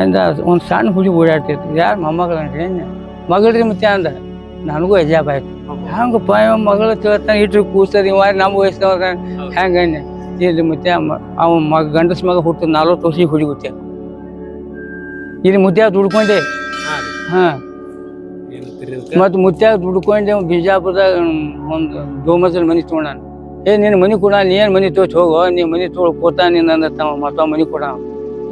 ಅಂದ ಒಂದು ಸಣ್ಣ ಹುಡುಗಿ ಓಡಾಡ್ತಿತ್ತು. ಯಾರು ಮೊಮ್ಮಗಳು? ಮಗಳ್ರಿ ಮತ್ತೆ? ಅಂದ ನನಗೂ ಅಜಾಬ್ ಆಯ್ತು. ಹಂಗ ಇವ ಮಗಳು ತಿಳ್ತಾನೆ ಇಟ್ರು ಕೂಸ್ತದ ಇವ ನಮ್ಮ ವಯಸ್ಸಿನವ್ರ? ಹೆಂಗ ಇಲ್ಲಿ ಮತ್ತೆ ಅವ ಮಗ ಗಂಡಸ ಮಗ ಹುಟ್ಟು ನಲ್ವತ್ತು ವರ್ಷ ಹುಟ್ಟ ಇಲ್ಲಿ ಮುದ್ದೆ ದುಡ್ಕೊಂಡೆ. ಹಾ ಮತ್ತು ಮುತ್ಯಾಗ ದುಡ್ಕೊಂಡೆ ಬಿಜಾಪುರದಾಗ ಒಂದು ದೋಮಸಲ್ ಮನೆ ತೊಗೊಂಡಾನ. ಏ ನಿನ್ನ ಮನೆ ಕೊಡ ನೀನು ಮನೆ ತೋಚ್ ಹೋಗೋ ನೀ ಮನೆ ತೊಗೊಳ್ ಕೂತಾನ ನೀನು ಅಂದ ತಮ್ಮ ಮತ್ತೊಬ್ಬ ಮನೆ ಕೊಡ.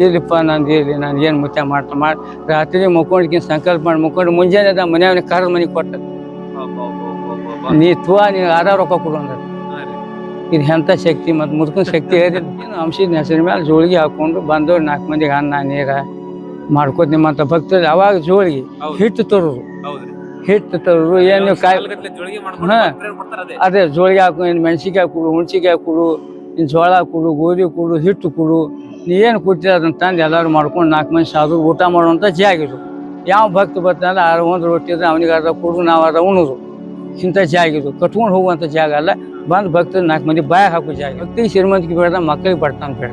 ಇರ್ಲಿಪ್ಪ ನಂದು ಇಲ್ಲಿ ನಾನು ಏನು ಮುತ್ಯ ಮಾಡ್ತಾ ಮಾಡಿ. ರಾತ್ರಿ ಮುಕ್ಕೊಂಡ್ಕಿನ್ ಸಂಕಲ್ಪ ಮಾಡಿ ಮುಕ್ಕೊಂಡು ಮುಂಜಾನೆ ಅದ ಮನೆಯವನಿಗೆ ಕರೆದು ಮನೆಗೆ ಕೊಟ್ಟ. ನೀ ತುವ ನೀ ಆರ ರೊಕ್ಕ ಕೊಡು ಅಂದ. ಇದು ಎಂಥ ಶಕ್ತಿ ಮತ್ತು ಮುದುಕಿನ ಶಕ್ತಿ ಏನು ಅಂಶದ ಹೆಸರಿನ ಮೇಲೆ ಜೋಳಿಗೆ ಹಾಕೊಂಡು ಬಂದು ನಾಲ್ಕು ಮಂದಿಗೆ ಅನ್ನ ನೀರ ಮಾಡ್ಕೋತ ನಿಮ್ಮಂಥ ಭಕ್ತರು ಅವಾಗ ಜೋಳಿಗೆ. ಹಿಟ್ಟು ತರೋರು. ಹಿಟ್ಟು ತರೋರು ಏನು ಕಾಯಿ ಹಾ. ಅದೇ? ಜೋಳಿಗೆ ಹಾಕು ಇನ್ನು ಮೆಣಸಿನ್ಕಾಯಿ ಕೊಡು ಹುಣ್ಸಿಕಾಯಿ ಕೊಡು ಇನ್ನು ಜೋಳ ಕೊಡು ಗೋಧಿ ಕೊಡು ಹಿಟ್ಟು ಕೊಡು. ಏನು ಕೊಡ್ತೀರ ಅದನ್ನ ತಂದು ಎಲ್ಲರೂ ಮಾಡ್ಕೊಂಡು ನಾಲ್ಕು ಮಂದಿ ಸಾಧು ಊಟ ಮಾಡುವಂಥ ಜಾಗ ಇದು ಯಾವ ಭಕ್ತ ಬರ್ತಾನಲ್ಲ ಆ ಒಂದು ರೊಟ್ಟಿ ಇದ್ರೆ ಅವನಿಗೆ ಅದ ಕೊಡು ನಾವು ಅದ ಉಣ್ಣೋದು ಇಂಥ ಜಾಗ ಇದು ಕಟ್ಕೊಂಡು ಹೋಗುವಂಥ ಜಾಗ ಅಲ್ಲ ಬಂದು ಭಕ್ತರು ನಾಲ್ಕು ಮಂದಿ ಬಾಯ ಹಾಕೋ ಜಾಗ ಭಕ್ತಿಗೆ ಶ್ರೀಮಂತಿಗೆ ಬೇಡ ಮಕ್ಕಳಿಗೆ ಬರ್ತಾನೆ ಬೇಡ.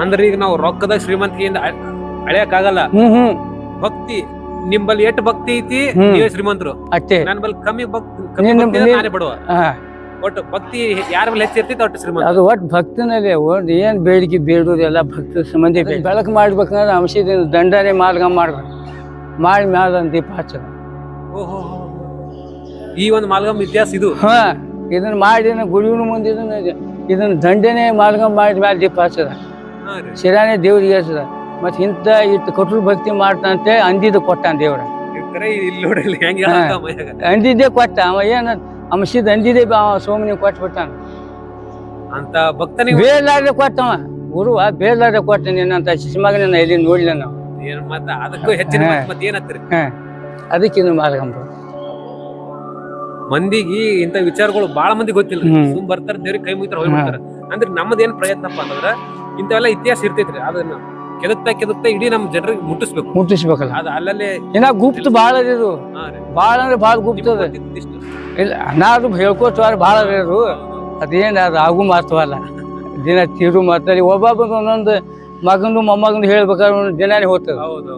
ಅಂದ್ರೆ ಈಗ ನಾವು ರೊಕ್ಕದ ಶ್ರೀಮಂತಿಕೆಯಿಂದ ಅಳೆಯಕ್ಕಾಗಲ್ಲ. ಹ್ಞೂ ಹ್ಞೂ ಭಕ್ತಿ ನಿಂಬಲ್ಲಿ ಎಷ್ಟು ಭಕ್ತಿ ಐತಿ? ಹ್ಮ್. ನೀವೇ ಶ್ರೀಮಂತರು. ಅಷ್ಟೇ. ನನ್ನ ಬಲ್ಲಿ ಕಮ್ಮಿ ಭಕ್ತಿ ಕಮ್ಮಿ ಭಕ್ತಿ ನಾನೇ ಬಡವ. ಹಾಂ. ಒಟ್ಟು ಭಕ್ತಿ ಯಾರ ಮೇಲೆ ಹೆಚ್ಚಿರ್ತೈತೆ ಒಟ್ಟು ಶ್ರೀಮಂತ? ಅದು ಒಟ್ಟು ಭಕ್ತನಲ್ಲಿ ಒಂದು ಏನು ಬೇಡಿಕೆ ಬೇಡೋದೆಲ್ಲ ಭಕ್ತ ಸಂಬಂಧಿ ಬೆಳಕು ಮಾಡ್ಬೇಕಂದ್ರೆ ಅಂಶದ ದಂಡನೆ ಮಾರ್ಗ ಮಾಡ್ಬೇಕು. ಮಾಡಿ ಮ್ಯಾಲ ಒಂದು ದೀಪ ಹಚ್ಚ ಓಹೋ. ಈ ಒಂದು ಮಾಲ್ಗಮ್ ಇತಿಹಾಸ ಇದು. ಹ ಇದನ್ನ ಮಾಡಿ ಗುಡಿಯೂ ಮುಂದೆ ಇದನ್ನ ಇದನ್ನ ದಂಡನೆ ಮಾರ್ಗ ಮಾಡಿ ಮ್ಯಾಲ ದೀಪ ಹಚ್ಚದ. ಶಿರಾನೆ ದೇವ್ರಿಗೆ ಹಚ್ಚದ ಮತ್ತೆ ಇಂಥ ಇಟ್ಟು ಕೊಟ್ಟರು ಭಕ್ತಿ ಮಾಡ್ತಂತೆ ಅಂದಿದ್ದು ಕೊಟ್ಟಾನ ದೇವ್ರ. ಅಂದಿದ್ದೇ ಕೊಟ್ಟ ಅವ ಏನ ಅಂಶದ ಅಂದಿದೆ ಬಾ- ಸೋಮನಿ ಕೊಟ್ಬಿಟ್ಟಾನ ಅಂತ ಭಕ್ತನಿಗೆ ಬೇಡಲಾರ್ದೆ ಕೊಟ್ಟವ. ಗುರುವ ಬೇಡಲಾರ್ದೆ ಕೊಟ್ಟ ನಿನ್ನಂತ ಶಿಶುಮಗನ ಇಲ್ಲಿ ನೋಡ್ಲಿಲ್ಲ ನಾವು ಏನ್ ಮತ್ತ ಅದಕ್ಕೂ ಹೆಚ್ಚಿನ ಮತ್ತೆ ಅದಕ್ಕಿನ್ನು ಮಾರ್ಗಂಬ. ಮಂದಿಗೆ ಇಂತ ವಿಚಾರಗಳು ಬಹಳ ಮಂದಿ ಗೊತ್ತಿಲ್ಲ. ಸುಮ್ ಬರ್ತಾರ ದೇವ್ರಿಗೆ ಕೈ ಮುಗಿತಾರ ಹೋಗ್ಬಿಡ್ತಾರ ಅಂದ್ರೆ ನಮ್ಮದ್ ಏನ್ ಪ್ರಯತ್ನಪ್ಪ ಅಂತಂದ್ರೆ ಇಂಥವೆಲ್ಲ ಇತಿಹಾಸ ಇರ್ತೈತ್ರಿ. ಅದನ್ನ ಕೆದಕ್ತಾ ಕೆದಕ್ತಾ ಇಡೀ ನಮ್ ಜನರಿಗೆ ಮುಟ್ಟಿಸ್ಬೇಕು. ಮುಟ್ಟಿಸ್ಬೇಕಲ್ಲ. ಅದ ಅಲ್ಲಲ್ಲೇ ಏನ ಗುಪ್ತ ಬಹಳ ಇದು. ಭಾಳ ಅಂದ್ರೆ ಬಹಳ ಗುಪ್ತ ಅದ ಇಷ್ಟು. ಇಲ್ಲ ಅನಾದು ಹೇಳ್ಕೋತಾರ ಭಾಳ ಅದು ಅದೇನು ಅದು ಆಗು ಮಾತವಲ್ಲ ದಿನ ತೀರು ಮಾತಾಡಿ ಒಬ್ಬೊಬ್ಬ ಒಂದೊಂದು ಮಗಂದು ಮೊಮ್ಮಗಂದು ಹೇಳ್ಬೇಕಾದ್ರೆ ಒಂದು ದಿನಾನೇ ಹೋಗ್ತದ. ಅಷ್ಟು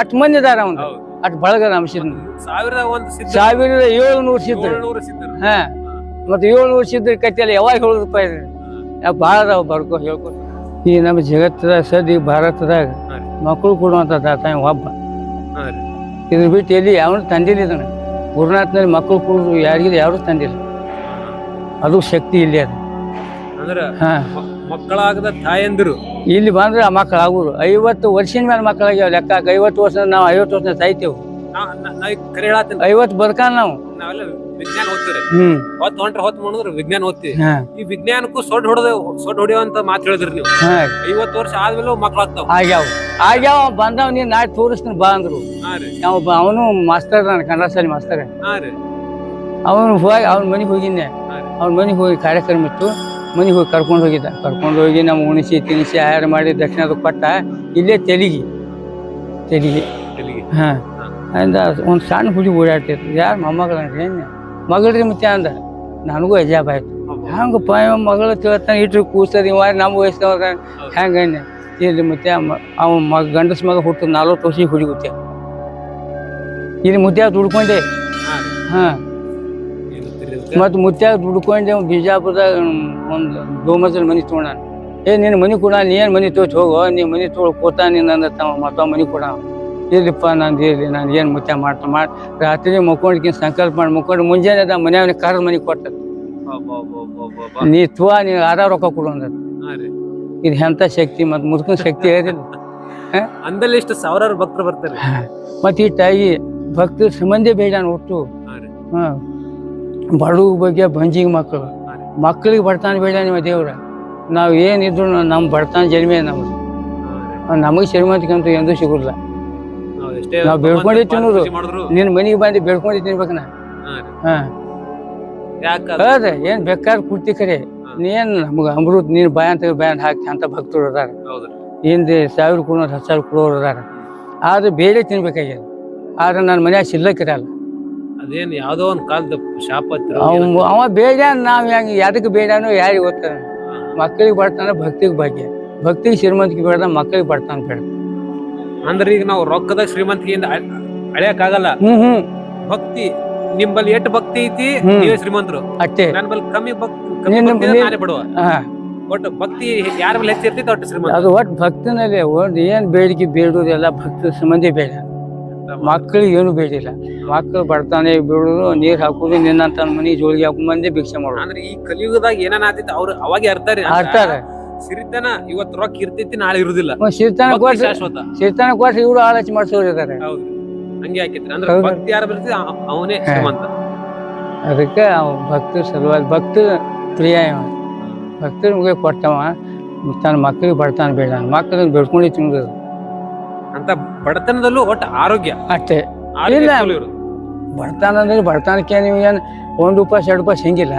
ಅಟ್ ಮಂದಿ ಇದಾರೆ ಅವನು. ಅಷ್ಟು ಬಳಗ ನಮ್ಮ ಅಂಶದ ಸಾವಿರದ ಒಂದು ಸಿದ್ಧ ಸಾವಿರದ ಏಳ್ನೂರು ಸಿದ್ಧ ಹಾ. ಮತ್ತೆ ಏಳ್ನೂರು ಸಿದ್ಧ ಕತ್ತಿಯಲ್ಲಿ ಯಾವಾಗ ಹೇಳೋದಪ್ಪ ಇದು? ಭಾಳ ಅದಾವ ಬರ್ಕೋ ಹೇಳ್ಕೊ. ಈ ನಮ್ಮ ಜಗತ್ತದಾಗ ಸದಿ ಭಾರತದಾಗ. ಮಕ್ಕಳು ಕೊಡುವಂಥ ತಾತ ಒಬ್ಬ. ಇದ್ರ ಬಿಟ್ಟು ಎಲ್ಲಿ? ಅವನು ತಂದಿಲ್ಲ ಇದನ್ನ ಗುರುನಾಥ್ನಲ್ಲಿ ಮಕ್ಕಳು ಕೂಡ ಯಾರಿಗಿದೆ ಯಾರು ತಂದಿಲ್ಲ. ಅದು ಶಕ್ತಿ ಇಲ್ಲಿ ಅದು. ಅಂದ್ರೆ ಹಾ. ಮಕ್ಕಳಾಗದ ತಾಯಂದಿರು. ಇಲ್ಲಿ ಬಂದ್ರೆ ಆ ಮಕ್ಕಳು ಆಗೋರು ಐವತ್ತು ವರ್ಷದ ಮೇಲೆ ಮಕ್ಕಳಾಗ್ಯಾವ ಲೆಕ್ಕ. ಐವತ್ತು ವರ್ಷ ನಾವು ಐವತ್ತು ವರ್ಷ ಸಾಯ್ತೇವೆ. ಐವತ್ತು ಬರ್ಕಾನ ನಾವು. ವಿಜ್ಞಾನ ಓದ್ತೀರಿ. ಹ್ಮ್. ಹೊತ್ತು ಹೊಂಟ್ರೆ ಹೊತ್ತು ಮಾಡಿದ್ರೆ ವಿಜ್ಞಾನ ಓದ್ತೀವಿ ಹಾ. ಈ ವಿಜ್ಞಾನಕ್ಕೂ ಸೊಡ್ ಹೊಡೆದ ಸೊಡ್ ಹೊಡೆಯುವಂತ ಮಾತು ಹೇಳಿದ್ರಿ ನೀವು. ಹಾ. ಐವತ್ತು ವರ್ಷ ಆದ್ಮೇಲೆ ಮಕ್ಕಳಾಗ್ತಾವ ಆಗ್ಯಾವ. ಆಗ್ಯಾವ ಬಂದವ್ ನೀನ್ ನಾಳೆ ತೋರಿಸ್ತೀನಿ ಬಾ ಅಂದ್ರು. ಹಾ ರೀ. ಅವ ಅವನು ಮಾಸ್ತರ್ ನಾನು ಕನ್ನಡ ಶಾಲೆ ಮಾಸ್ತರ್ ಹಾ ರೀ. ಅವನು ಹೋಗಿ ಅವ್ನ ಮನೆಗೆ ಹೋಗಿದ್ದೆ ಹಾ ರೀ. ಅವ್ನ ಮನೆಗೆ ಹೋಗಿ ಕಾರ್ಯಕ್ರಮ ಇತ್ತು. ಮನೆಗೆ ಹೋಗಿ ಕರ್ಕೊಂಡು ಹೋಗಿದ್ದ. ಕರ್ಕೊಂಡು ಹೋಗಿ ನಮ್ಮ ಉಣಿಸಿ ತಿನಿಸಿ ಆಹಾರ ಮಾಡಿ ದಕ್ಷಿಣದ ಕೊಟ್ಟ. ಇಲ್ಲೇ ತೆಲಿಗಿ. ತೆಲಿಗಿ. ಎಲ್ಲಿಗೆ? ಹಾ. ಅಂದ ಒಂದು ಸಣ್ಣ ಹುಡುಗಿ ಓಡಾಡ್ತಿತ್ತು. ಯಾರು ಮೊಮ್ಮಗಳ ಅಂದ್ರೆ ಏನು ಮಗಳ್ರಿ ಮತ್ತೆ ಅಂದ. ನನಗೂ ಅಜಾಬ್ ಆಯ್ತು. ಹಂಗಪ್ಪ ಪಾಯ ಮಗಳು ತಿಳ್ತಾನೆ, ಇಟ್ರಿ ಕೂಸ್ತದ, ಇವ ನಮ್ಮ ವಯಸ್ಸಿನವ್ರ ಹೆಂಗ ಇಲ್ಲಿ ಮತ್ತೆ ಅವ- ಮಗ ಗಂಡಸ ಮಗ ಹುಟ್ಟು ನಲ್ವತ್ತು ವರ್ಷ ಹುಡುಗುತ್ತೆ ಇಲ್ಲಿ ಮುತ್ಯಾಗ ದುಡ್ಕೊಂಡೆ. ಹಾ. ಮತ್ತು ಮುತ್ಯಾಗ ದುಡ್ಕೊಂಡೆ ಬಿಜಾಪುರದಾಗ ಒಂದು ದೋಮಸಲ್ ಮನೆ ತೊಗೊಂಡಾನ. ಏ, ನಿನ್ನ ಮನೆ ಕೊಡ, ನೀ ಏನು ಮನೆ ತೋಚ್ ಹೋಗೋ, ನೀ ಮನೆ ತೊಗೊಳ್ ಕೋತ ನಿನ್ನ ಅಂದ ತಮ್ಮ ಮತ್ತೊಬ್ಬ ಮನೆ ಕೊಡ. ಇರ್ಲಿಪ್ಪ ನಂದು ಇರಲಿ ನಾನು ಏನು ಮುತ್ಯ ಮಾಡ್ತಾ ಮಾಡಿ ರಾತ್ರಿ ಮುಕ್ಕೊಂಡ್ಕಿನ್ ಸಂಕಲ್ಪ ಮಾಡಿ ಮುಕ್ಕೊಂಡು ಮುಂಜಾನೆ ಅದ ಮನೆಯವನಿಗೆ ಕರೆದು ಮನೆ ಕೊಟ್ಟದ್ದು. ನೀ ತುವ ನೀ ಆರಾಮ ರೊಕ್ಕ ಕೊಡು ಅಂದ ಇದು ಎಂಥ ಶಕ್ತಿ ಮತ್ತು ಮುದುಕಿನ ಶಕ್ತಿ ಹೇಳಿಲ್ಲ ಅಂದಲ್ಲಿ ಇಷ್ಟು ಸಾವಿರಾರು ಭಕ್ತರು ಬರ್ತಾರೆ. ಮತ್ತು ತಾಯಿ ಭಕ್ತರ ಸಂಬಂಧಿ ಬೇಡ ಒಟ್ಟು. ಹಾ ಬಡವ ಬಗ್ಗೆ ಬಂಜಿಗೆ ಮಕ್ಕಳು. ಮಕ್ಕಳಿಗೆ ಬರ್ತಾನೆ ಬೇಡ ನಿಮ್ಮ ದೇವ್ರ. ನಾವು ಏನಿದ್ರು ನಮ್ಮ ಬರ್ತಾನೆ ಜನ್ಮೇ ನಮ್ಮದು ನಮಗೆ ಶ್ರೀಮಂತಿಕಂತೂ ಎಂದೂ ಸಿಗುಲ್ಲ ನಾವ್ ಎಷ್ಟೇ ನಾವ್ ಬೇಡ್ಕೊಂಡೇ ತಿನ್ನೋದು. ನಿನ್ ಮಾಡಿದ್ರು. ಮನೆಗೆ ಬಂದು ಬೇಡ್ಕೊಂಡಿ ತಿನ್ಬೇಕನ? ಹಾ ರೀ. ಹಾಂ. ಯಾಕ ಹೌದ ಏನು ಬೇಕಾದ್ರೆ ಕುರ್ತಿ ಕರೆ. ನೀನು ನಮ್ಗ ಅಮೃತ್ ನೀನ್ ಬಾಯ್ ಅಂತ ಬ್ಯಾಂಡ್ ಹಾಕಿ ಅಂತ ಭಕ್ತರು ಅದಾರ ಹೌದ್ರಿ ಹಿಂದೆ ಸಾವಿರ ಕೊಡೋರು ಹತ್ತು ಸಾವಿರ ಕೊಡೋರು ಅದಾರ ಆದ್ರೆ ಬೇರೆ ತಿನ್ಬೇಕಾಗ್ಯದ. ಆದ್ರೆ ನನ್ನ ಮನ್ಯಾಗ ಸಿಲ್ಲಕ್ಕಿರಲ್ಲ ಅದೇನ್ ಯಾವ್ದೋ ಒಂದ್ ಕಾಲದ ಶಾಪ ಹತ್ತಿರ ಅವ ಅವ ಬೇಡ ನಾವು ಹೆಂಗೆ ಯಾದಕ್ಕೆ ಬೇಡನೋ ಯಾರಿಗೆ ಗೊತ್ತ ಮಕ್ಕಳಿಗೆ ಬರ್ತಾನೆ ಭಕ್ತಿಗೆ ಭಾಗ್ಯ. ಭಕ್ತಿಗೆ ಶ್ರೀಮಂತಿಗೆ ಬೇಡ ಮಕ್ಕಳಿಗೆ ಬರ್ತಾನೆ ಬೇಡ ಅಂದ್ರೆ ಈಗ ನಾವು ರೊಕ್ಕದ ಶ್ರೀಮಂತಿಕೆಯಿಂದ ಅಳೆಯಕ್ಕಾಗಲ್ಲ. ಭಕ್ತಿ ನಿಮ್ಮಲ್ಲಿ ಎಷ್ಟು ಭಕ್ತಿ ಐತಿ. ನೀವೇ ಶ್ರೀಮಂತರು. ಅಷ್ಟೇ. ನನ್ನ ಬಲ್ಲಿ ಕಮ್ಮಿ ಭಕ್ತಿ ನಾನೇ ಬಿಡುವ. ಒಟ್ಟು ಭಕ್ತಿ ಯಾರ ಮೇಲೆ ಹೆಚ್ಚಿರ್ತೈತೆ ಒಟ್ಟು ಶ್ರೀಮಂತ ಅದು ಒಟ್ಟು ಭಕ್ತಿನಲ್ಲಿ ಒಂದು ಏನ್ ಬೇಡಿಕೆ ಬೇಡೋದೆಲ್ಲ ಭಕ್ತ ಸಂಬಂಧಿ ಬೇಡ. ಮಕ್ಕಳು ಏನು ಬೇಡಿಲ್ಲ. ಮಕ್ಕಳು ಬಡತಾನೆ ಬಿಡುದು ನೀರ್ ಹಾಕೋದು ನಿನ್ನಂತ ಮನೆ ಜೋಳಿಗೆ ಹಾಕೊಂಬಂದೇ ಭಿಕ್ಷೆ ಮಾಡೋದು. ಅಂದ್ರೆ ಈ ಕಲಿಯುಗದಾಗ ಏನೇನ ಆತೈತಿ ಅವ್ರು ಅವಾಗೆ ಅರ್ತಾರೆ ಆಡ್ತಾರೆ ಸಿರಿತನ ಇವತ್ತು ರೊಕ್ಕ ಇರ್ತೈತಿ ನಾಳೆ ಇರುದಿಲ್ಲ. ಸಿರ್ತಾನ ಭಕ್ತಿ ಶಾಶ್ವತ. ಸಿರ್ತಾನ ಕೊಟ್ರೆ ಇವ್ರು ಆಲೋಚನೆ ಮಾಡ್ಸೋರು ಇದಾರೆ ಹೌದು ಹಂಗೆ ಹಾಕಿತ್ರಿ ಅಂದ್ರೆ ಹೌದು. ಭಕ್ತಿ ಯಾರು ಬರ್ತೈತಿ ಅವನೇ ಹಾ. ಶ್ರೀಮಂತ. ಅದಕ್ಕೆ ಅವ ಭಕ್ತರ ಸಲುವಾಗಿ ಭಕ್ತ ಪ್ರಿಯ ಇವ. ಭಕ್ತರ ಮುಗಿಗೆ ಕೊಟ್ಟವ. ತನ್ನ ಮಕ್ಕಳಿಗೆ ಬಡತನ ಬೇಡ. ಮಕ್ಕಳಿಗೆ ಬೆಳ್ಕೊಂಡು ತಿನ್ನೋದು ಅಂತ ಬಡತನದಲ್ಲೂ ಒಟ್ಟು ಆರೋಗ್ಯ. ಅಷ್ಟೇ. ಆರೋಗ್ಯ ಇಲ್ಲ. ಚಲೋ ಬಡತನ ಬರ್ತಾನ ಅಂದ್ರೆ ಬಡತನಕ್ಕೆ ನೀವು ಏನು ಒಂದ್ ರೂಪಾಯಿ ಎರಡು ರೂಪಾಯಿ ಸಿಂಗಿಲ್ಲ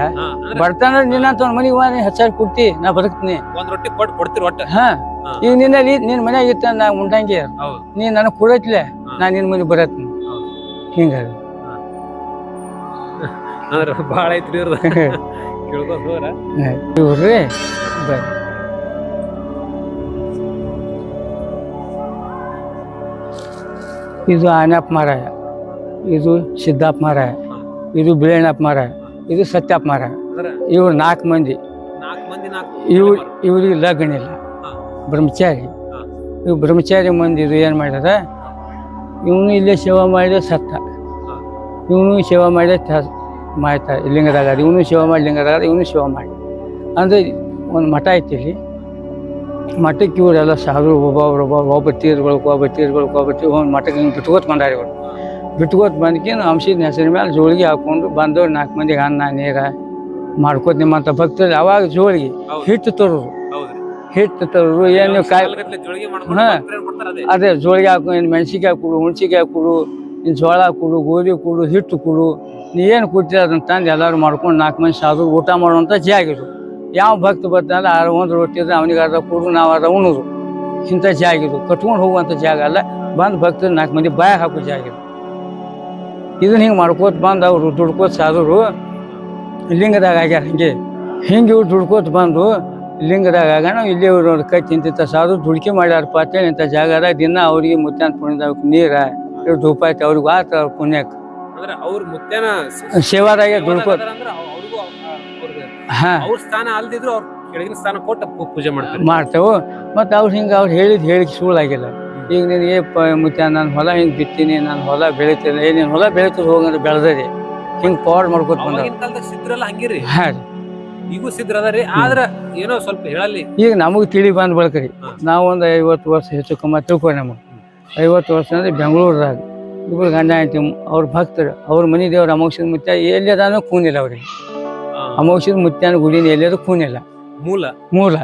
ಬರ್ತಾನೆ ನಿನ್ನಂತ ಒಂದ್ ಮನಿಗೆ ಹೋಗಿ ಹಚ್ಚಾರು ಕೊಡ್ತಿ ನಾ ಬದುಕ್ತೀನಿ. ಒಂದ್ ರೊಟ್ಟಿ ಕೊಟ್ಟು ಕೊಡ್ತೀರಿ ಒಟ್ಟ? ಹಾ. ಈಗ ನಿನ್ನಲ್ಲಿ ನಿನ್ ಮನ್ಯಾಗ ಇತ್ತ ನಾ ನೀನ್ ನೀ ನನಗ್ ಕೊಡತ್ಲೆ. ನಾ ನಿನ್ ಮನೆ ಬರತ್ನಿ. ಹಿಂಗ ಅಂದ್ರೆ ಬಾಳ ಐತ್ರಿ ಇವ್ರದ. ಕೇಳ್ಕೊತ ಇವ್ರಿ ಬರ್ರಿ. ಇದು ಆನ್ಯಪ್ಪ ಮಾರಾಯ. ಇದು ಸಿದ್ದಾಪ್ ಮಾರಾಯ. ಇದು ಬಿಳೇಣಪ್ಪ ಮಾರಾಯ ಇದು ಸತ್ಯಪ್ಪ ಅಂದ್ರೆ ಇವ್ರು ನಾಲ್ಕು ಮಂದಿ. ಇವ್ ಇವ್ರಿಗೆ ಲಗ್ನ ಇಲ್ಲ. ಬ್ರಹ್ಮಚಾರಿ. ಇವು ಬ್ರಹ್ಮಚಾರಿ ಮಂದಿ ಇದು ಏನು ಮಾಡ್ಯಾರ? ಇವನು ಇಲ್ಲೇ ಸೇವಾ ಮಾಡಿದ ಸತ್ತ. ಇವನು ಸೇವಾ ಮಾಡಿದ ಮಾಡ್ತಾ ಲಿಂಗದಾಗ ಇವನು ಸೇವಾ ಮಾಡಿ ಲಿಂಗದಾಗ ಇವನು ಸೇವಾ ಮಾಡಿ. ಅಂದ್ರೆ ಒಂದು ಮಠ ಐತಿ ಇಲ್ಲಿ. ಮಠಕ್ಕೆ ಇವರೆಲ್ಲ ಸಾಧು ಒಬ್ಬೊಬ್ರು ಒಬ್ಬ ಒಬ್ಬ ತೀರ್ಗೊಳಕ್ಕೆ ಒಬ್ಬ ತೀರ್ಗಳು ಒಬ್ಬ ಒಂದು ಮಠಕ್ಕೆ ಹಿಂಗೆ ಬಿಟ್ಕೋತ್ ಬಂದಾರ ಇವರು. ಬಿಟ್ಕೋತ ಬಂದ್ಕಿನ್ ಅಂಶದ ಹೆಸರು ಮೇಲೆ ಜೋಳಿಗೆ ಹಾಕೊಂಡು ಬಂದವ್ರು ನಾಲ್ಕು ಮಂದಿಗೆ ಅನ್ನ ನೀರ ಮಾಡ್ಕೋತ ನಿಮ್ಮಂತ ಭಕ್ತರು ಅವಾಗ ಜೋಳಿಗೆ ಹಿಟ್ಟು ತರೋರು. ಹಿಟ್ಟು ತರೋರು ಏನು ಕಾಯಿ ಹಾ. ಅದೇ? ಜೋಳಿಗೆ ಹಾಕು ಏನು ಮೆಣಸಿಕಾಯಿ ಕೊಡು ಹುಣ್ಸಿಕಾಯಿ ಕೊಡು ಇನ್ನು ಜೋಳ ಕೊಡು ಗೋಧಿ ಕೊಡು ಹಿಟ್ಟು ಕೊಡು. ನೀ ಏನು ಕೊಡ್ತೀರ ಅದನ್ನ ತಂದು ಎಲ್ಲರೂ ಮಾಡ್ಕೊಂಡು ನಾಲ್ಕು ಮಂದಿ ಸಾಧು ಊಟ ಮಾಡುವಂಥ ಜಾಗಿರು ಯಾವ ಭಕ್ತ ಬರ್ತಾನಲ್ಲ ಆರು ಒಂದು ರೊಟ್ಟಿ ಇದ್ರೆ ಅವನಿಗೆ ಅರ್ಧ ಕೊಡು ನಾವು ಅರ್ಧ ಉಣೋದು. ಇಂಥ ಜಾಗಿರು ಕಟ್ಕೊಂಡು ಹೋಗುವಂಥ ಜಾಗ ಅಲ್ಲ. ಬಂದು ಭಕ್ತರು ನಾಲ್ಕು ಮಂದಿ ಬಾಯ ಹಾಕೋ ಜಾಗಿರು ಇದನ್ನ ಹಿಂಗೆ ಮಾಡ್ಕೋತ ಬಂದು ಅವರು ದುಡ್ಕೋತ ಸಾಧುರು ಲಿಂಗದಾಗ ಆಗ್ಯಾರ ಹಿಂಗೆ. ಹಿಂಗೆ ಇವ್ರು ದುಡ್ಕೋತ ಬಂದು ಲಿಂಗದಾಗ ಆಗೋಣ ಇಲ್ಲಿ ಇವರು ನೋಡಿ ಕೈ ತಿಂತಿತ್ತ ಸಾಧು ದುಡ್ಕಿ ಮಾಡ್ಯಾರಪ್ಪ ಅಂತೇಳಿ ಇಂಥ ಜಾಗದಾಗ ದಿನ ಅವ್ರಿಗೆ ಮುತ್ತಾನ ಪುಣ್ಯದಾಗ ನೀರ ಇವ್ರು ಧೂಪ ಐತೆ ಅವ್ರಿಗೆ ಆತ ಅವ್ರ ಪುಣ್ಯಕ್ಕೆ ಅಂದ್ರೆ ಅವ್ರ ಮುತ್ಯಾನ ಸೇವಾದಾಗೆ ದುಡ್ಕೋತ ಹಾಂ. ಅವ್ರ ಸ್ಥಾನ ಅಲ್ದಿದ್ರು ಅವ್ರ ಕೆಳಗಿನ ಸ್ಥಾನ ಕೊಟ್ಟು ಪೂಜೆ ಮಾಡ್ತಾರೆ. ಮಾಡ್ತೇವೆ. ಮತ್ತು ಅವ್ರು ಹಿಂಗೆ ಅವ್ರು ಹೇಳಿದ ಹೇಳಿಕೆ ಸುಳ್ಳಾಗಿಲ್ಲ. ಈಗ ನಿನಗೆ ಪ ಮುತ್ಯ ನಾನು ಹೊಲ ಹಿಂಗೆ ಬಿತ್ತೀನಿ ನಾನು ಹೊಲ ಬೆಳಿತೀನಿ. ಏ ನೀನು ಹೊಲ ಬೆಳಿತು ಹೋಗಂದ್ರೆ ಬೆಳೆದ್ರಿ ಹಿಂಗೆ ಪವಾಡ್ ಮಾಡ್ಕೊತ ಬಂದ ಅವಾಗಿನ ಕಾಲದಾಗ ಸಿದ್ರಲ್ಲ ಹಂಗಿರಿ ಹಾಂ ರೀ. ಈಗೂ ಸಿದ್ರ ಅದಾರಿ. ಆದ್ರ ಏನೋ ಸ್ವಲ್ಪ ಹೇಳಲ್ಲಿ. ಈಗ ನಮಗೆ ತಿಳಿ ಬಂದ್ ಬಳಕರಿ. ನಾವೊಂದು ನಾವು ಒಂದು ಐವತ್ತು ವರ್ಷ ಹೆಚ್ಚು ಕಮ್ಮ ತಿಳ್ಕೊ ನಮಗೆ. ಐವತ್ತು ವರ್ಷ ಅಂದ್ರೆ ಬೆಂಗಳೂರದಾಗ. ಇಬ್ಬರು ಗಂಡ ಆಯ್ತು ಅವ್ರ ಭಕ್ತರು ಅವ್ರ ಮನೆ ದೇವ್ರ ಅಮೋಕ್ಷದ ಮುತ್ಯ ಎಲ್ಲದಾನು ಕೂನಿಲ್ಲ ಅವ್ರಿಗೆ. ಅಮೋಕ್ಷದ ಮುತ್ಯನ ಗುಡಿನ ಎಲ್ಲರೂ ಕೂನಿಲ್ಲ. ಮೂಲ. ಮೂಲ.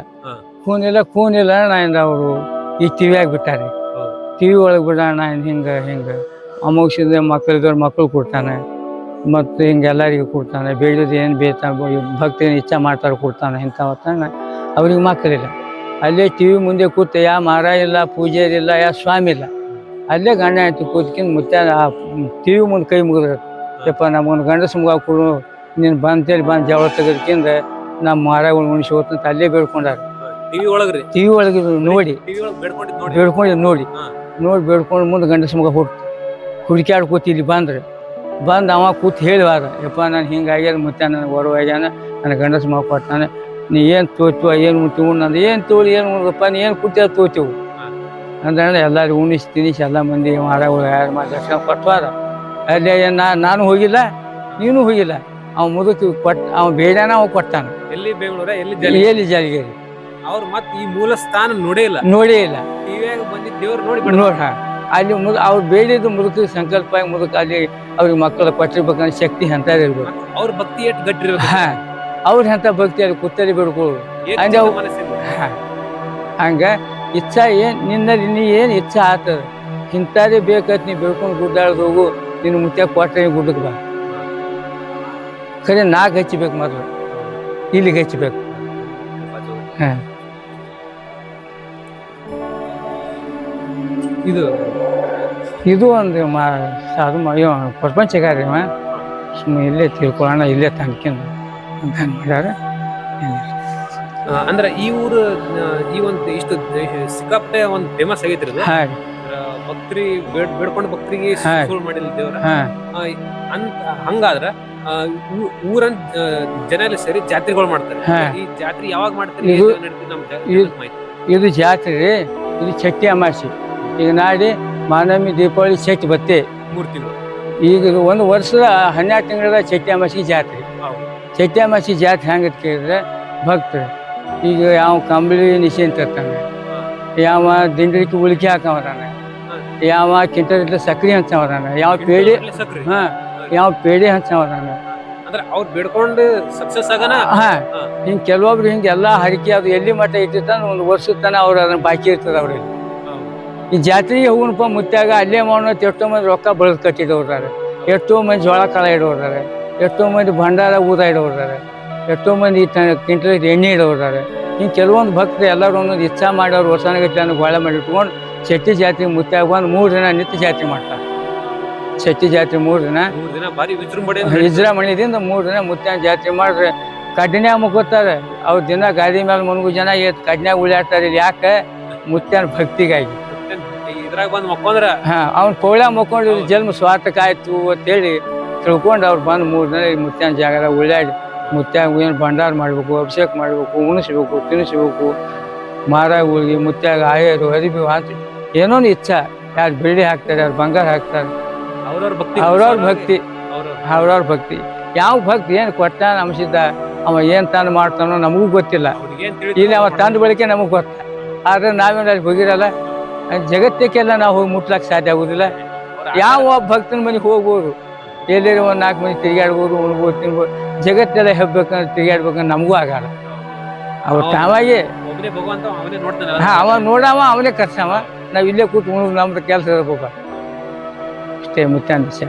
ಕೂನಿಲ್ಲ ಕೂನಿಲ್ಲ ನಾನು ಅವರು ಈ ಟಿವಿಯಾಗಿ ಬಿಟ್ಟಾರೆ. ಟಿವಿ ಒಳಗೆ ಬಿಡೋಣ ಹಿಂಗೆ ಹಿಂಗೆ. ಅಮೋಕ್ಷದ ಮಕ್ಕಳಿಗೆ ಮಕ್ಕಳು ಕೊಡ್ತಾನೆ. ಮತ್ತು ಹಿಂಗೆ ಎಲ್ಲರಿಗೂ ಕೊಡ್ತಾನೆ. ಬೇಡದು ಏನು ಬೇಕಾ ಭಕ್ತಿ ಇಚ್ಛೆ ಮಾಡ್ತಾರೆ ಕೊಡ್ತಾನೆ ಇಂಥ ಹೊತ್ತಾನ ಅವ್ರಿಗೆ ಮಕ್ಕಳಿಲ್ಲ. ಅಲ್ಲೇ ಟಿ ವಿ ಮುಂದೆ ಕೂತು ಯಾ ಮರ ಇಲ್ಲ ಪೂಜೆ ಇಲ್ಲ ಯಾ ಸ್ವಾಮಿ ಇಲ್ಲ. ಅಲ್ಲೇ ಗಂಡ ಆಯ್ತು ಕೂತ್ಕಿಂದ ಮುತ್ಯ ಟಿ ವಿ ಮುಂದೆ ಕೈ ಮುಗಿದ್ರು ಯಪ್ಪ ನಮಗೊಂದು ಗಂಡಸ ಮುಗ ಕೊಡು ನೀನು ಬಂತೇಳಿ ಬಂದು ಜವಳ ತೆಗೆದ್ಕಿಂದ ನಮ್ಮ ಮಾರಗಳು ಉಣಿಸಿ ಹೋಗ್ತಂತ ಅಲ್ಲೇ ಬೇಡ್ಕೊಂಡಾರ. ಟಿವಿ ಒಳಗ್ರಿ? ಟಿ ವಿ ಒಳಗೆ ಟಿವಿ ಒಳಗೆ ನೋಡಿ. ಬೇಡ್ಕೊಂಡು ನೋಡಿ. ನೋಡಿ ಬೇಡ್ಕೊಂಡು ಮುಂದೆ ಗಂಡಸ ಮಗ ಹುಟ್ಟು ಹುಡುಕ್ಯಾಡ್ ಕೂತಿ ಇಲ್ಲಿ ಬಂದ್ರೆ. ಬಂದು ಅವ ಕೂತ್ ಹೇಳಿವಾರ ಯಪ್ಪ ನಾನು ಹಿಂಗಾಗ್ಯಾನ ಮತ್ತೆ ನನಗೆ ಹೊರವಾಗ್ಯಾನ ನನ್ನ ಗಂಡಸ ಮಗ ಕೊಡ್ತಾನೆ ನೀ ಏನು ತೋತೀವ ಏನು ಉಣ್ತೀವಿ ನಂದು ಏನು ತೋಳಿ ಏನು ಉಣ್ದಪ್ಪ ನೀ ಏನು ಕೂತಿಯ ತೋತೀವು. ಅಂದ್ರೆ ಎಲ್ಲರೂ ಉಣಿಸಿ ತಿನಿಸಿ ಎಲ್ಲ ಮಂದಿ ಮಾಡ ಯಾರು ಮಾಡಿ ದರ್ಶನ ಕೊಟ್ಟವಾರ ಅಲ್ಲೇ ನಾ ನಾನು ಹೋಗಿಲ್ಲ ನೀನು ಹೋಗಿಲ್ಲ. ಅವ್ನು ಮುದುಕಿ ಕೊಟ್ಟ ಅವ್ನು ಬೇಡಾನ ಅವ ಕೊಟ್ಟಾನ. ಎಲ್ಲಿ ಬೆಂಗಳೂರ ಎಲ್ಲಿ ಎಲ್ಲಿ ಜಾಲಿಗೇರಿ? ಅವ್ರು ಮತ್ ಈ ಮೂಲ ಸ್ಥಾನ ನೋಡೇ ಇಲ್ಲ. ನೋಡೇ ಇಲ್ಲ. ಟಿವಿಯಾಗ ಬಂದಿದ್ದ ದೇವ್ರು ನೋಡಿ ನೋಡಿ ಅಲ್ಲಿ ಮುದ ಅವ್ರು ಬೇಡಿದ್ದು ಮುದುಕ ಸಂಕಲ್ಪ ಮುದುಕ ಅಲ್ಲಿ ಅವ್ರಿಗೆ ಮಕ್ಕಳ ಕೊಟ್ಟಿರ್ಬೇಕಂದ್ರೆ ಶಕ್ತಿ ಅಂತ ಇರ್ಬೇಕು. ಅವ್ರ ಭಕ್ತಿ ಎಷ್ಟು ಗಟ್ಟಿ ಇರ್ಬೇಕು. ಹಾ. ಅವ್ರ ಅಂತ ಭಕ್ತಿ ಅಲ್ಲಿ ಕುತ್ತಲಿ ಬಿಡ್ಕೊಳ್ಳು ಅಂದ್ರೆ ಹಂಗ ಇಚ್ಛಾ ಏನ್ ನಿನ್ನಲ್ಲಿ ನೀ ಏನ್ ಇಚ್ಛಾ ಆತದ? ಇಂಥದೇ ಬೇಕತ್ ನೀ ಬೆಳ್ಕೊಂಡು ಗುಡ್ಡಾಡ್ದು ಹೋಗು ನಿನ್ನ ಮುತ್ತೆ ಕೊಟ್ಟರೆ ಗುಡ್ಡಕ್ಕೆ ಬಾ. ಕರೆ ನಾಲ್ಕು ಹಚ್ಚಿಬೇಕು ಮೊದಲು. ಇಲ್ಲಿಗೆ ಹಚ್ಚಬೇಕು ಹಾ. ಇದು ಇದು ಒಂದು ಮಾ ಅದು ಇವ ಪ್ರಪಂಚಗಾರ ಇವ? ಸುಮ್ಮನೆ ಇಲ್ಲೇ ತಿಳ್ಕೊಳ್ಳೋಣ ಇಲ್ಲೇ ತಂದ್ಕೊಂಡು ಅಂತ ಮಾಡ್ಯಾರ. ಅಂದ್ರೆ ಈ ಊರು ಈ ಒಂದು ಇಷ್ಟು ಸಿಕ್ಕಾಪಟ್ಟೆ ಒಂದು ಫೇಮಸ್ ಆಗೈತ್ರಿ ಹಾ ಭಕ್ತರಿ ಬೇಡ್ ಬೇಡ್ಕೊಂಡ್ ಭಕ್ತರಿಗೆ. ಮಾಡಿಲ್ಲ ದೇವ್ರ. ಅಂತ ಹಂಗಾದ್ರ ಊರನ್ ಜನ ಎಲ್ಲ ಸೇರಿ ಜಾತ್ರೆಗಳು ಮಾಡ್ತಾರೆ. ಈ ಜಾತ್ರೆ ಯಾವಾಗ ಮಾಡ್ತಾರೆ ಇದು- ಜಾತ್ರೆ ಇದು ಚಟ್ಟಿ ಅಮಾಸಿ. ಈಗ ನಾಡಿ ಮಾನವಮಿ ದೀಪಾವಳಿ ಚೈತಿ ಬತ್ತೆ. ಮೂರ್ತಿಗಳು ಈಗ ಒಂದು ವರ್ಷದ ಹನ್ನೆರಡು ತಿಂಗಳ ಚೈತ್ಯಾಮಾಸಿ ಜಾತ್ರೆ. ಚೈತ್ಯಾಮಾಸಿ ಜಾತ್ರೆ ಹೆಂಗೆ ಕೇಳಿದ್ರೆ ಭಕ್ತರು ಈಗ ಯಾವ ಕಂಬಳಿ ನಿಶೇನ್ ಇರ್ತಾನೆ. ಯಾವ ದಿಂಡಿಕ್ಕೆ ಉಳಿಕೆ ಹಾಕವರಾನ. ಯಾವ ಕಿಂಟಲ್ ಸಕ್ರಿ ಹಂಚವರಾನೆ. ಯಾವ ಪೇಡಿ ಹಾ. ಯಾವ ಪೇಡಿ ಹಂಚವರಾನೆ. ಅಂದ್ರೆ ಅವ್ರು ಬಿಡ್ಕೊಂಡು ಸಕ್ಸಸ್ ಆಗನ? ಹಾ. ಹಿಂಗೆ ಹಿಂಗ್ ಕೆಲವೊಬ್ರು ಹಿಂಗೆ ಎಲ್ಲ ಹರಿಕೆ ಅದು ಎಲ್ಲಿ ಮಟ್ಟ ಇಟ್ಟಿರ್ತಾನೆ ಒಂದು ವರ್ಷದ ತನಕ ಅವ್ರು ಅದನ್ನ ಬಾಕಿ ಇರ್ತದೆ ಅವ್ರಿಗೆ. ಈ ಜಾತ್ರೆಗೆ ಹೋಗುಣಪ್ಪ ಮುತ್ತಾಗ ಅಲ್ಲೇ ಮಾಡೋಣ ಎಷ್ಟೋ ಮಂದಿ ರೊಕ್ಕ ಬಳದ್ ಕಟ್ಟಿದವ್ರಾರೆ ಎಷ್ಟೋ ಮಂದಿ ಜೋಳ ಕಾಲ ಇಡೋರ್ತಾರೆ ಎಷ್ಟೋ ಮಂದಿ ಭಂಡಾರ ಊದ ಇಡೋರ್ತಾರೆ ಎಷ್ಟೋ ಮಂದಿ ಕಿಂಟಲ್ ಎಣ್ಣೆ ಇಡೋರ್ತಾರೆ ಹಿಂಗೆ ಕೆಲವೊಂದು ಭಕ್ತರು ಎಲ್ಲರೂ ಒಂದೊಂದು ಇಚ್ಛಾ ಮಾಡಿ ಅವ್ರು ಗೋಳೆ ಗೋಳ ಮಾಡಿ ಇಟ್ಕೊಂಡು ಚಟ್ಟಿ ಜಾತ್ರೆ ಮುತ್ತಾಗ ಬಂದು ಮೂರು ದಿನ ನಿತ್ಯ ಜಾತ್ರೆ ಮಾಡ್ತಾರೆ. ಚಟ್ಟಿ ಜಾತ್ರೆ ಮೂರು ದಿನ. ವಿಜೃಂಭಣೆಯಿಂದ ದಿನ ಬಾರಿ ವಿಜೃಂಭಣೆ ವಿಜೃಂಭಣೆದಿಂದ ಮೂರು ದಿನ ಮುತ್ತಾನ ಜಾತ್ರೆ ಮಾಡಿದ್ರೆ ಕಡ್ನ್ಯಾಗ ಮುಕ್ಕೋತಾರೆ ಅವ್ರು ದಿನ ಗಾದಿ ಮೇಲೆ ಮುನ್ಗು ಜನ ಕಡ್ನ್ಯಾಗ ಉಳಿಯಾಡ್ತಾರೆ. ಇಲ್ಲಿ ಯಾಕೆ? ಮುತ್ತಾನ ಭಕ್ತಿಗಾಗಿ. ಇದ್ರಾಗ ಬಂದ್ ಮಕ್ಕೊಂದ್ರ ಹಾ ಅವ್ನ ಪೌಳ ಮಕ್ಕೊಂಡ್ರ ಜನ್ಮ ಸ್ವಾರ್ಥಕ ಆಯ್ತು ಅಂತೇಳಿ ತಿಳ್ಕೊಂಡು ಅವ್ರು ಬಂದು ಮೂರು ದಿನ ಮುತ್ಯಾನ ಜಾಗದಾಗ ಉಳ್ಳಾಡಿ ಮುತ್ಯಾಗ ಏನು ಭಂಡಾರ ಮಾಡ್ಬೇಕು ಅಭಿಷೇಕ ಮಾಡ್ಬೇಕು ಉಣಿಸ್ಬೇಕು ತಿನ್ನಿಸ್ಬೇಕು ಮಾರ ಹೋಗಿ ಮುತ್ಯಾಗ ಆಯರು ಅರಿಬಿ ಅಂತ ಏನೋ ಇಚ್ಛಾ. ಯಾರು ಬೆಳ್ಳಿ ಹಾಕ್ತಾರೆ ಯಾರು ಬಂಗಾರ ಹಾಕ್ತಾರೆ. ಅವ್ರವ್ರ ಭಕ್ತಿ ಅವ್ರವ್ರ ಭಕ್ತಿ. ಅವ್ರವ್ರ ಭಕ್ತಿ. ಯಾವ ಭಕ್ತಿ ಏನು ಕೊಟ್ಟ ಅಂಶಿದ್ದ ಅವ ಏನು ತಂದು ಮಾಡ್ತಾನೋ ನಮಗೂ ಗೊತ್ತಿಲ್ಲ. ಇಲ್ಲಿ ಅವ ತಂದ ಬಳಿಕೆ ನಮಗೆ ಗೊತ್ತ. ಆದ್ರೆ ನಾವೇನು ಅಲ್ಲಿ ಹೋಗಿರಲ್ಲ? ಜಗತ್ತಕ್ಕೆಲ್ಲ ನಾವು ಹೋಗಿ ಮುಟ್ಲಕ್ಕೆ ಸಾಧ್ಯ ಆಗುದಿಲ್ಲ. ಯಾವ ಒಬ್ಬ ಭಕ್ತನ ಮನೆಗೆ ಹೋಗ್ಬೋದು? ಎಲ್ಲಿರೋ ಒಂದು ನಾಲ್ಕು ಮನೆ ತಿರುಗಾಡ್ಬೋದು ಉಣ್ಬೋದು ತಿನ್ಬೋದು. ಜಗತ್ತೆಲ್ಲ ಹೆಬ್ಬೇಕಂದ್ರೆ ತಿರುಗಾಡ್ಬೇಕಂದ್ರೆ ನಮಗೂ ಆಗಲ್ಲ. ಅವ್ರು ತಾವಾಗೆ ಹಾಂ ಅವ ನೋಡವ ಅವನೇ ಕರ್ಸವ. ನಾವು ಇಲ್ಲೇ ಕೂತು ಉಣ್ ನಮ್ದು ಕೆಲಸ ಇರ್ಬೇಕು. ಇಷ್ಟೇ ಮುತ್ತಾನ ವಿಷಯ